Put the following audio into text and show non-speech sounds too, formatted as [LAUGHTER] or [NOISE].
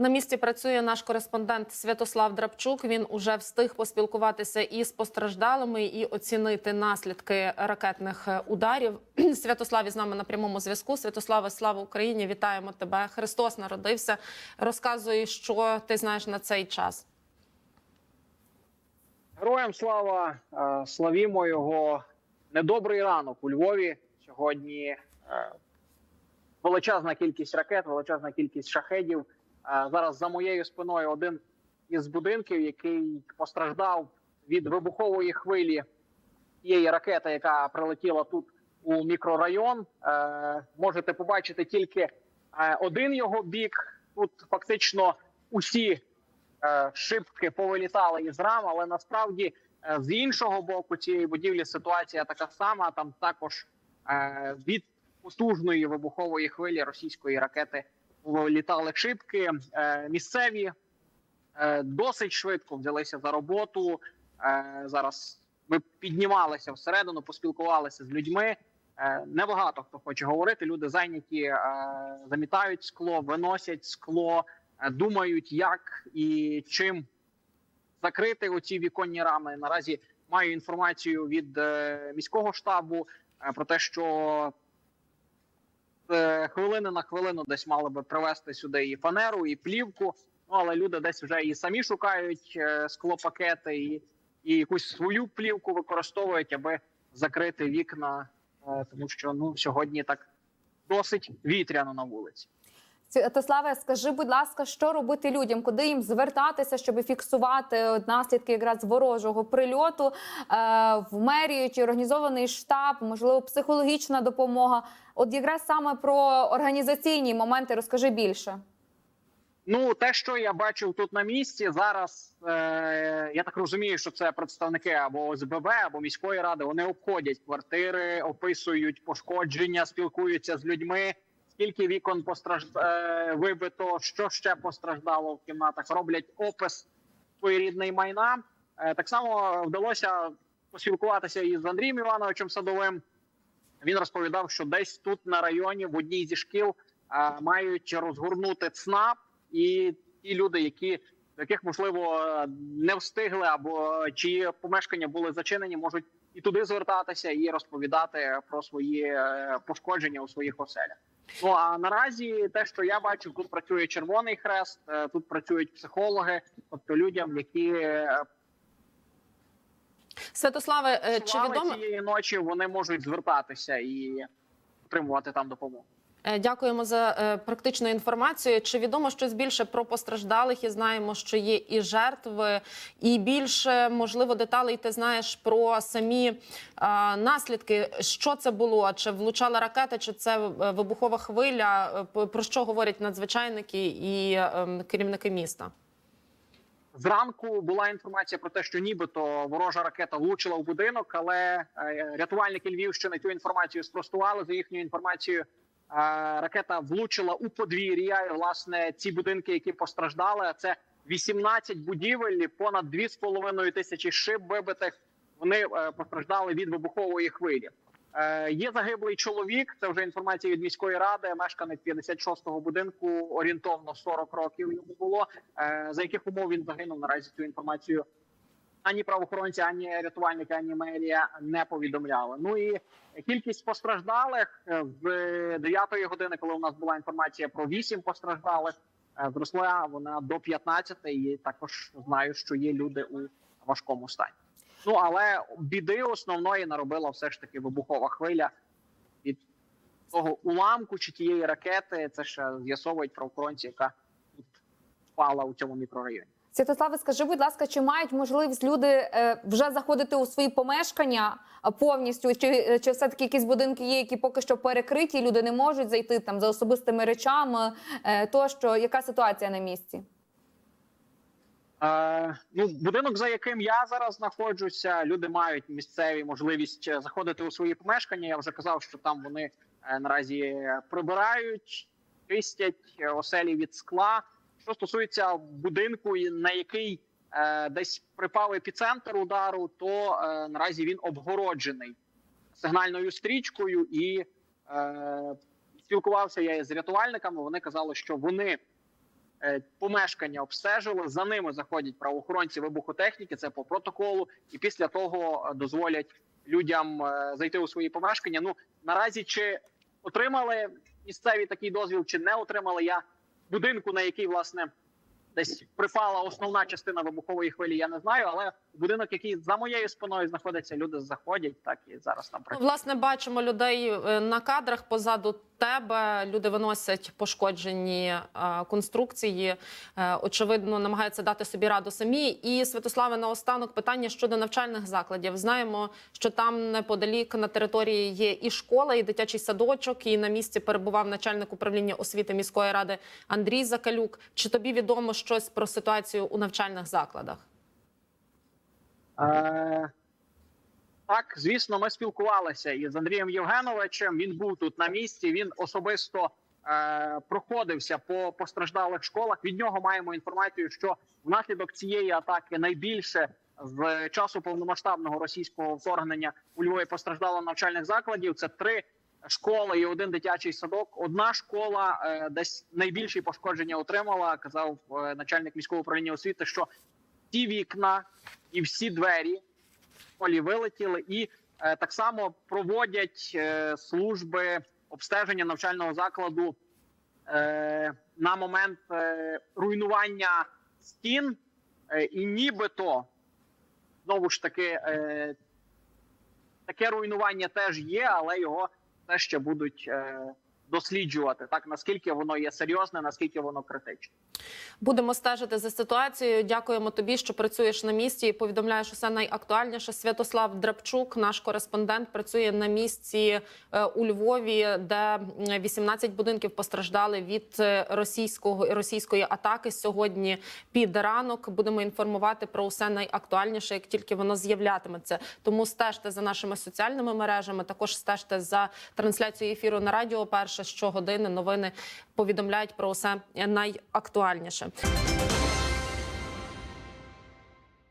На місці працює наш кореспондент Святослав Драбчук. Він уже встиг поспілкуватися із постраждалими і оцінити наслідки ракетних е, ударів. [CLEARS THROAT] Святослав із нами на прямому зв'язку. Святославе, слава Україні! Вітаємо тебе! Христос народився. Розказуй, що ти знаєш на цей час. Героям слава Е, славімо його недобрий ранок у Львові. Сьогодні е, величезна кількість ракет, величезна кількість шахедів. Е, Зараз за моєю спиною один із будинків, який постраждав від вибухової хвилі тієї ракети, яка прилетіла тут у мікрорайон. Е, Можете побачити тільки е, один його бік. Тут фактично усі шибки повилітали із рам, але насправді з іншого боку цієї будівлі ситуація така сама. Там також від потужної вибухової хвилі російської ракети вилітали шибки. Е, Місцеві е, досить швидко взялися за роботу. Е, Зараз ми піднімалися всередину, поспілкувалися з людьми. Небагато хто хоче говорити. Люди зайняті, замітають скло, виносять скло, думають, як і чим закрити оці віконні рами. Наразі маю інформацію від міського штабу про те, що е, хвилини на хвилину десь мали би привезти сюди і фанеру, і плівку. Ну але люди десь вже і самі шукають е, склопакети, і, і якусь свою плівку використовують, аби закрити вікна, е, тому що ну сьогодні так досить вітряно на вулиці. Святославе, скажи, будь ласка, що робити людям, куди їм звертатися, щоб фіксувати наслідки якраз ворожого прильоту е, в мерію чи організований штаб, можливо, психологічна допомога? От якраз саме про організаційні моменти розкажи більше. Ну, те, що я бачив тут на місці, зараз е, я так розумію, що це представники або ОСББ, або міської ради. Вони обходять квартири, описують пошкодження, спілкуються з людьми. Скільки вікон постраж... е, вибито, що ще постраждало в кімнатах, роблять опис своєрідної майна. Е, так само вдалося поспілкуватися із Андрієм Івановичем Садовим. Він розповідав, що десь тут на районі в одній зі шкіл е, мають розгорнути ЦНАП, і ті люди, які яких можливо не встигли, або чиї помешкання були зачинені, можуть і туди звертатися і розповідати про свої пошкодження у своїх оселях. Ну а наразі те, що я бачив, тут працює Червоний Хрест, е, тут працюють психологи, тобто людям, які е, Святославе, е, чи відомо цієї ночі, вони можуть звертатися і отримувати там допомогу. Е, Дякуємо за е, практичну інформацію. Чи відомо щось більше про постраждалих? І знаємо, що є і жертви, і більше можливо деталей. Ти знаєш про самі е, наслідки, що це було? Чи влучала ракета, чи це вибухова хвиля? Про що говорять надзвичайники і е, керівники міста? Зранку була інформація про те, що нібито ворожа ракета влучила в будинок, але рятувальники Львівщини цю інформацію спростували. За їхньою інформацією, ракета влучила у подвір'я. І, власне, ці будинки, які постраждали, це 18 будівель, понад 2,5 тисячі шиб вибитих. Вони е, постраждали від вибухової хвилі. Е, Є загиблий чоловік. Це вже інформація від міської ради. Мешканець 56-го будинку. Орієнтовно 40 років йому було. Е, За яких умов він загинув? Наразі цю інформацію ані правоохоронці, ані рятувальники, ані мерія не повідомляли. Ну і кількість постраждалих е, з 9 години, коли у нас була інформація про 8 постраждалих, е, зросла вона до 15, і також знаю, що є люди у важкому стані. Ну але біди основної наробила все ж таки вибухова хвиля від того уламку чи тієї ракети. Це ще з'ясовують правоохоронці, яка тут впала у цьому мікрорайоні. Святославе, скажи, будь ласка, чи мають можливість люди е, вже заходити у свої помешкання повністю? Чи, е, чи все таки якісь будинки є, які поки що перекриті? Люди не можуть зайти там за особистими речами? Е, тощо, яка ситуація на місці? Е, ну, будинок, за яким я зараз знаходжуся, люди мають місцеві можливість заходити у свої помешкання. Я вже казав, що там вони наразі прибирають, чистять оселі від скла. Що стосується будинку, на який е, десь припав епіцентр удару, то е, наразі він обгороджений сигнальною стрічкою і е, спілкувався я із рятувальниками. Вони казали, що вони е, помешкання обстежили. За ними заходять правоохоронці вибухотехніки. Це по протоколу, і після того е, дозволять людям е, зайти у свої помешкання. Ну наразі чи отримали місцеві такий дозвіл, чи не отримали я будинку, на який власне десь припала основна частина вибухової хвилі. Я не знаю, але будинок, який за моєю спиною знаходиться, люди заходять. Так і зараз там працюють. Власне, бачимо людей е, на кадрах позаду тебе. Люди виносять пошкоджені е, конструкції. Е, Очевидно, намагаються дати собі раду самі. І Святославе, наостанок питання щодо навчальних закладів. Знаємо, що там неподалік на території є і школа, і дитячий садочок. І на місці перебував начальник управління освіти міської ради Андрій Закалюк. Чи тобі відомо щось про ситуацію у навчальних закладах? Е, так, звісно, ми спілкувалися із Андрієм Євгеновичем. Він був тут на місці. Він особисто е, проходився по постраждалих школах. Від нього маємо інформацію, що внаслідок цієї атаки найбільше з часу повномасштабного російського вторгнення у Львові постраждало навчальних закладів. Це три школи і один дитячий садок. Одна школа е, десь найбільші пошкодження отримала. Казав е, начальник міського управління освіти, що ті вікна і всі двері в школі вилетіли, і е, так само проводять е, служби обстеження навчального закладу е, на момент е, руйнування стін, е, і нібито знову ж таки е, таке руйнування теж є, але його все ще будуть е, досліджувати так наскільки воно є серйозне, наскільки воно критичне. Будемо стежити за ситуацією. Дякуємо тобі, що працюєш на місці і повідомляєш усе найактуальніше. Святослав Драбчук, наш кореспондент, працює на місці е, у Львові, де м, 18 будинків постраждали від е, російського російської атаки. Сьогодні під ранок будемо інформувати про усе найактуальніше, як тільки воно з'являтиметься. Тому стежте за нашими соціальними мережами. Також стежте за трансляцією ефіру на радіо. Перше щогодини новини повідомляють про усе найактуальніше.